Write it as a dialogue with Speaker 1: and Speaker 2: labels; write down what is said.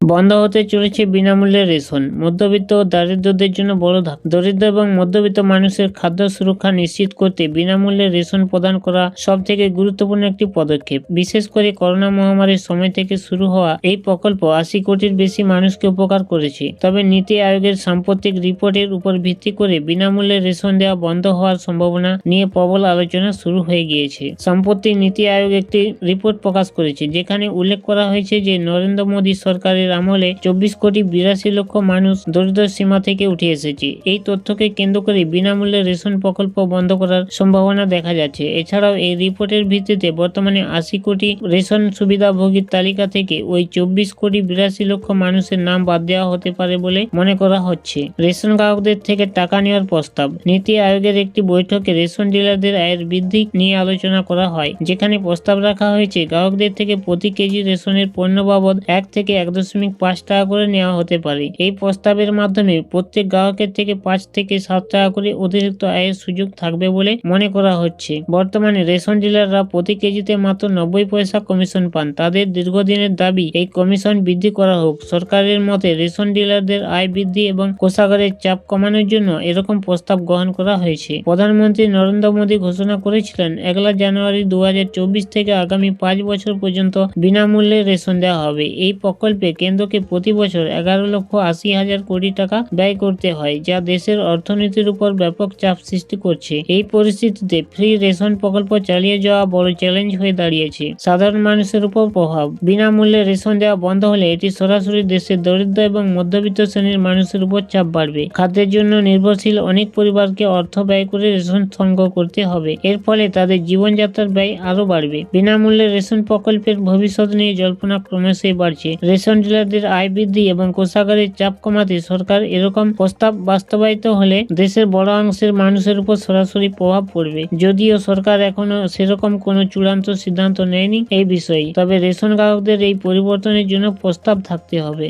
Speaker 1: বন্ধ হতে চলেছে বিনামূল্যে রেশন। মধ্যবিত্ত ও দারিদ্রদের জন্য বড় ধাপ দরিদ্র এবং মধ্যবিত্ত মানুষের খাদ্য সুরক্ষা নিশ্চিত করতে বিনামূল্যে রেশন প্রদান করা সব থেকে গুরুত্বপূর্ণ একটি পদক্ষেপ। বিশেষ করে করোনা মহামারীর সময় থেকে শুরু হওয়া এই প্রকল্প আশি কোটির বেশি মানুষকে উপকার করেছে। তবে নীতি আয়োগের সাম্প্রতিক রিপোর্টের উপর ভিত্তি করে বিনামূল্যে রেশন দেওয়া বন্ধ হওয়ার সম্ভাবনা নিয়ে প্রবল আলোচনা শুরু হয়ে গিয়েছে। সম্প্রতি নীতি আয়োগ একটি রিপোর্ট প্রকাশ করেছে, যেখানে উল্লেখ করা হয়েছে যে নরেন্দ্র মোদী সরকারের আমলে চব্বিশ কোটি বিরাশি লক্ষ মানুষ দরিদ্র সীমা থেকে উঠে এসেছে। এই তথ্যকে কেন্দ্র করে বিনামূল্যে রেশন প্রকল্প বন্ধ করার সম্ভাবনা দেখা যাচ্ছে। এছাড়াও এই রিপোর্টের ভিত্তিতে বর্তমানে আশি কোটি রেশন সুবিধাভোগীর তালিকা থেকে ওই চব্বিশ কোটি বিরাশি লক্ষ মানুষের নাম বাদ দেওয়া হতে পারে বলে মনে করা হচ্ছে। রেশন গ্রাহকদের থেকে টাকা নেওয়ার প্রস্তাব। নীতি আয়োগের একটি বৈঠকে রেশন ডিলারদের আয়ের বৃদ্ধি নিয়ে আলোচনা করা হয়। যেখানে প্রস্তাব রাখা হয়েছে, গ্রাহকদের থেকে প্রতি কেজি রেশনের পণ্য বাবদ এক থেকে এক দশমিক পাঁচ টাকা করে নেওয়া হতে পারে। এই প্রস্তাবের মাধ্যমে প্রত্যেক গ্রাহকের থেকে পাঁচ থেকে সাত টাকা করে অতিরিক্ত আয়ের সুযোগ থাকবে বলে মনে করা হচ্ছে। বর্তমানে রেশন ডিলাররা প্রতি কেজিতে মাত্র নব্বই পয়সা কমিশন পান। তাদের দীর্ঘদিনের দাবি, এই কমিশন বৃদ্ধি করা হোক। সরকারের মতে রেশন ডিলারদের আয় বৃদ্ধি এবং কোষাগারের চাপ কমানোর জন্য এরকম প্রস্তাব গ্রহণ করা হয়েছে। প্রধানমন্ত্রী নরেন্দ্র মোদী ঘোষণা করেছিলেন, একলা জানুয়ারি দু হাজার চব্বিশ থেকে আগামী পাঁচ বছর পর্যন্ত বিনামূল্যে রেশন দেওয়া হবে। এই প্রকল্পে কেন্দ্রকে প্রতি বছর এগারো লক্ষ আশি হাজার কোটি টাকা ব্যয় করতে হয়, যা দেশের অর্থনীতির উপর ব্যাপক চাপ সৃষ্টি করছে। এই পরিস্থিতিতে ফ্রি রেশন প্রকল্প চালিয়ে যাওয়া বড় চ্যালেঞ্জ হয়ে দাঁড়িয়েছে। সাধারণ মানুষের উপর প্রভাব। বিনামূল্যে রেশন দেওয়া বন্ধ হলে এটি সরাসরি দেশের দরিদ্র এবং মধ্যবিত্ত শ্রেণির মানুষের উপর চাপ বাড়বে। খাদ্যের জন্য নির্ভরশীল অনেক পরিবারকে অর্থ ব্যয় করে রেশন সংগ্রহ করতে হবে। এর ফলে তাদের জীবনযাত্রার ব্যয় আরও বাড়বে। বিনামূল্যে রেশন প্রকল্পের ভবিষ্যৎ নিয়ে জল্পনা ক্রমশই বাড়ছে। রেশন ডিলারদের আয় বৃদ্ধি এবং কোষাগারের চাপ কমাতে সরকার এরকম প্রস্তাব বাস্তবায়িত হলে দেশের বড় অংশের মানুষের উপর সরাসরি প্রভাব পড়বে। যদিও সরকার এখনও সেরকম কোনো চূড়ান্ত সিদ্ধান্ত নেয়নি এই বিষয়ে, তবে রেশন গ্রাহকদের এই পরিবর্তনের জন্য প্রস্তাব থাকতে হবে।